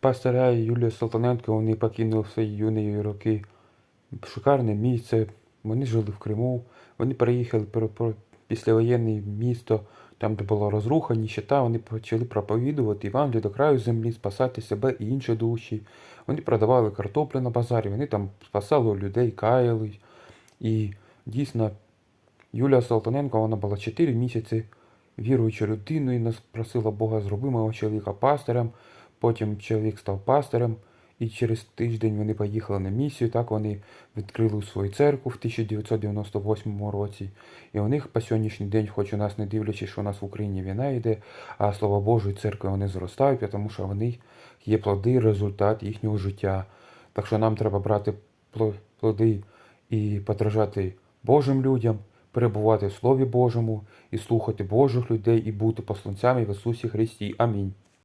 Пастора Юлія Салтаненко, вони покинули свої юні роки шикарне місце. Вони жили в Криму. Вони переїхали післявоєнне місто, там, де була розруха, ніщета. Вони почали проповідувати Євангелію до краю землі, спасати себе і інші душі. Вони продавали картоплю на базарі, вони там спасали людей, каяли. І дійсно, Юлія Салтаненко, вона була 4 місяці віруючою людиною, і нас просила Бога, зроби мого чоловіка пастирем. Потім чоловік став пастирем, і через тиждень вони поїхали на місію. Так вони відкрили свою церкву в 1998 році. І у них по сьогоднішній день, хоч у нас не дивлячись, що у нас в Україні війна йде, а слава Божої церкви вони зростають, тому що вони є плоди, результат їхнього життя. Так що нам треба брати плоди і подражати Божим людям, перебувати в Слові Божому і слухати Божих людей і бути посланцями в Ісусі Христі. Амінь.